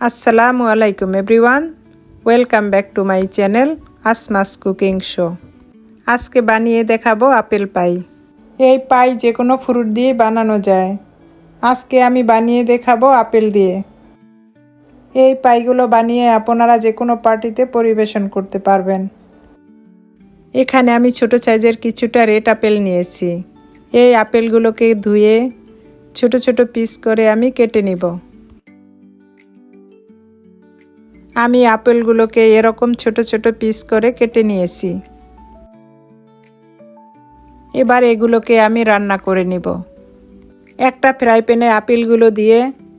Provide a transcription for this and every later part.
আসসালামু আলাইকুম everyone welcome back to my channel আসমাস cooking show আজকে বানিয়ে দেখাবো আপেল পাই। এই পাই যে কোনো ফ্রুট দিয়ে বানানো যায়। আজকে আমি বানিয়ে দেখাবো আপেল দিয়ে। এই পাইগুলো বানিয়ে আপনারা যে কোনো পার্টিতে পরিবেশন করতে পারবেন। এখানে আমি ছোট সাইজের কিছুটা রেড আপেল নিয়েছি। এই আপেলগুলোকে ধুয়ে ছোট ছোট পিস করে আমি কেটে নিব। আমি আপেলগুলোকে এরকম ছোট ছোট পিস করে কেটে নিয়েছি। এবার এগুলোকে আমি রান্না করে নিব। একটা ফ্রাই প্যানে আপেলগুলো দিয়ে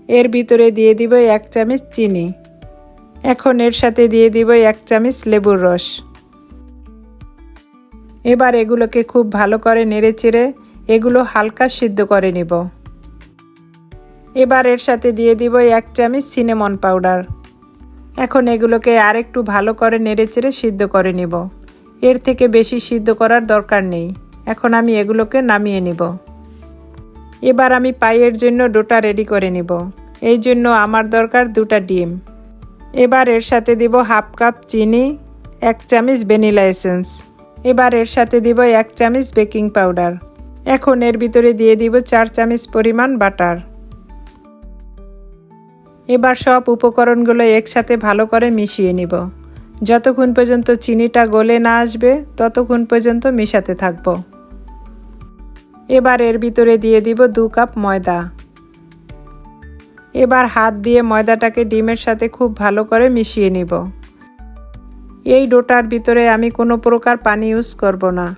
এর ভিতরে দিয়ে দিব এক চামচ চিনি। এখন এর সাথে দিয়ে দিব এক চামচ লেবুর রস। এবার এগুলোকে খুব ভালো করে নেড়ে চেড়ে এগুলো হালকা সিদ্ধ করে নিব। এবার এর সাথে দিয়ে দিব এক চামচ সিনেমন পাউডার। এখন এগুলোকে আরেকটু ভালো করে নেড়েচেড়ে সিদ্ধ করে নিব। এর থেকে বেশি সিদ্ধ করার দরকার নেই। এখন আমি এগুলোকে নামিয়ে নিব। এবার আমি পাইয়ের জন্য ডোটা রেডি করে নিব। এই জন্য আমার দরকার দুটা ডিম। এবার এর সাথে দিব হাফ কাপ চিনি, এক চামচ ভ্যানিলা এসেন্স। এবার এর সাথে দিব এক চামচ বেকিং পাউডার। এখন এর ভিতরে দিয়ে দিব চার চামচ পরিমাণ বাটার। এবার সব উপকরণগুলো একসাথে ভালো করে মিশিয়ে নিব। যতক্ষণ পর্যন্ত চিনিটা গলে না আসবে, ততক্ষণ পর্যন্ত মিশাতে থাকব। এবার এর ভিতরে দিয়ে দিব দু কাপ ময়দা। এবার হাত দিয়ে ময়দাটাকে ডিমের সাথে খুব ভালো করে মিশিয়ে নিব। এই ডোটার ভিতরে আমি কোনো প্রকার পানি ইউজ করব না।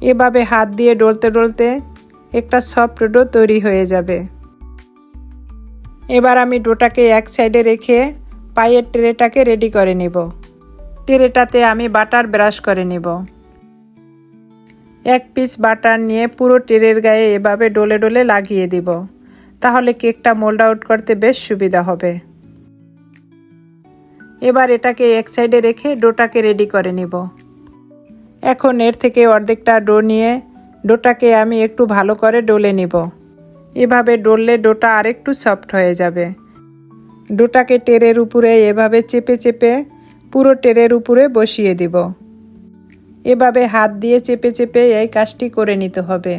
এভাবে হাত দিয়ে ডলতে ডলতে একটা সফট ডো তৈরি হয়ে যাবে। এবার আমি ডোটাকে এক সাইডে রেখে পায়ের ট্রেটাকে রেডি করে নিব। ট্রেটাতে আমি বাটার ব্রাশ করে নিব। এক পিস বাটার নিয়ে পুরো ট্রের গায়ে এভাবে ডলে ডলে লাগিয়ে দিব। তাহলে কেকটা মোল্ড আউট করতে বেশ সুবিধা হবে। এবার এটাকে এক সাইডে রেখে ডোটাকে রেডি করে নিব। এখন এর থেকে অর্ধেকটা ডো নিয়ে ডোটাকে আমি একটু ভালো করে ডলে নিব। এভাবে ডললে ডোটা আরেকটু সফট হয়ে যাবে। ডোটাকে টেরের উপরে এভাবে চেপে চেপে পুরো টেরের উপরে বসিয়ে দিব। এভাবে হাত দিয়ে চেপে চেপে এই কাজটি করে নিতে হবে।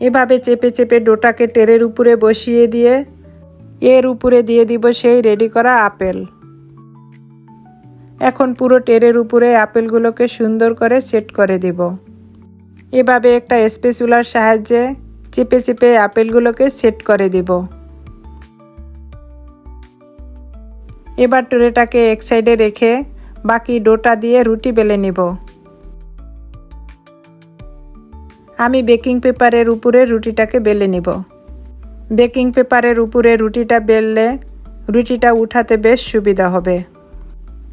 এভাবে চেপে চেপে ডোটাকে টেরের উপরে বসিয়ে দিয়ে এর উপরে দিয়ে দিব সেই রেডি করা আপেল। এখন পুরো টেরের উপরে আপেলগুলোকে সুন্দর করে সেট করে দিব। এভাবে একটা স্পেসুলার সাহায্যে চেপে চেপে আপেলগুলোকে সেট করে দিব। এবার টুরেটাকে এক সাইডে রেখে বাকি ডোটা দিয়ে রুটি বেলে নিব। আমি বেকিং পেপারের উপরে রুটিটাকে বেলে নিব। বেকিং পেপারের উপরে রুটিটা বেললে রুটিটা উঠাতে বেশ সুবিধা হবে।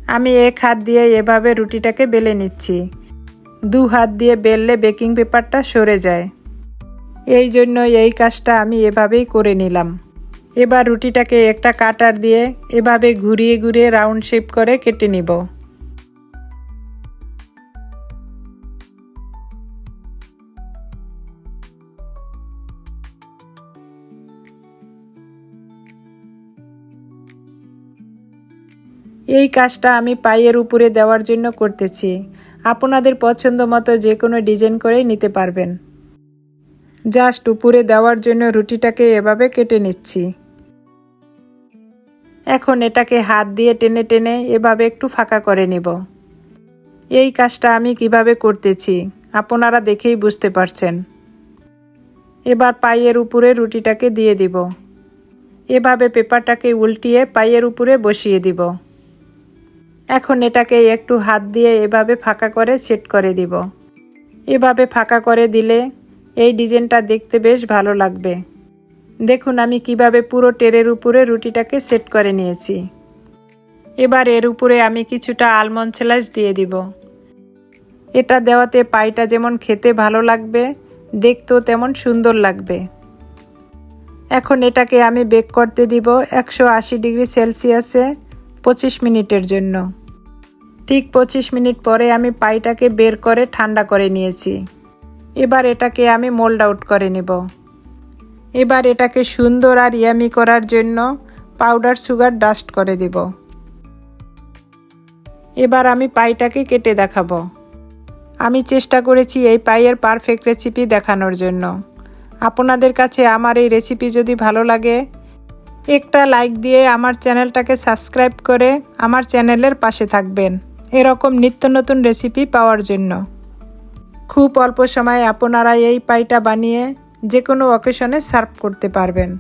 আমি এক হাত দিয়ে এভাবে রুটিটাকে বেলে নিচ্ছি। দু হাত দিয়ে বেললে বেকিং পেপারটা সরে যায়। এই জন্য এই কাজটা আমি এভাবেই করে নিলাম। এবার রুটিটাকে একটা কাটার দিয়ে এভাবে ঘুরিয়ে ঘুরিয়ে রাউন্ড শেপ করে কেটে নিব। এই কাজটা আমি পায়ের উপরে দেওয়ার জন্য করতেছি। আপনাদের পছন্দ মতো যে কোনো ডিজাইন করেই নিতে পারবেন। জাস্ট উপরে দেওয়ার জন্য রুটিটাকে এভাবে কেটে নিচ্ছি। এখন এটাকে হাত দিয়ে টেনে টেনে এভাবে একটু ফাঁকা করে নিব। এই কাজটা আমি কীভাবে করতেছি, আপনারা দেখেই বুঝতে পারছেন। এবার পায়ের উপরে রুটিটাকে দিয়ে দিব। এভাবে পেপারটাকে উল্টিয়ে পায়ের উপরে বসিয়ে দিব। এখন এটাকে একটু হাত দিয়ে এভাবে ফাঁকা করে সেট করে দিব। এভাবে ফাঁকা করে দিলে এই ডিজাইনটা দেখতে বেশ ভালো লাগবে। দেখুন, আমি কীভাবে পুরো টেরের উপরে রুটিটাকে সেট করে নিয়েছি। এবার এর উপরে আমি কিছুটা আলমন্ড স্লাইস দিয়ে দিব। এটা দেওয়াতে পাইটা যেমন খেতে ভালো লাগবে, দেখতেও তেমন সুন্দর লাগবে। এখন এটাকে আমি বেক করতে দিব একশো আশি ডিগ্রি সেলসিয়াসে। পঁচিশ মিনিটের জন্য। ঠিক পঁচিশ মিনিট পরে আমি পাইটাকে বের করে ঠান্ডা করে নিয়েছি। এবার এটাকে আমি মোল্ড আউট করে নেব। এবার এটাকে সুন্দর আর ইয়ামি করার জন্য পাউডার সুগার ডাস্ট করে দেব। এবার আমি পাইটাকে কেটে দেখাবো। আমি চেষ্টা করেছি এই পাইয়ের পারফেক্ট রেসিপি দেখানোর জন্য। আপনাদের কাছে আমার এই রেসিপি যদি ভালো লাগে একটা লাইক দিয়ে আমার চ্যানেলটাকে সাবস্ক্রাইব করে আমার চ্যানেলের পাশে থাকবেন। এরকম নিত্য নতুন রেসিপি পাওয়ার জন্য। খুব অল্প সময়ে আপনারা এই পাইটা বানিয়ে যে কোনো অকেশনে সার্ভ করতে পারবেন।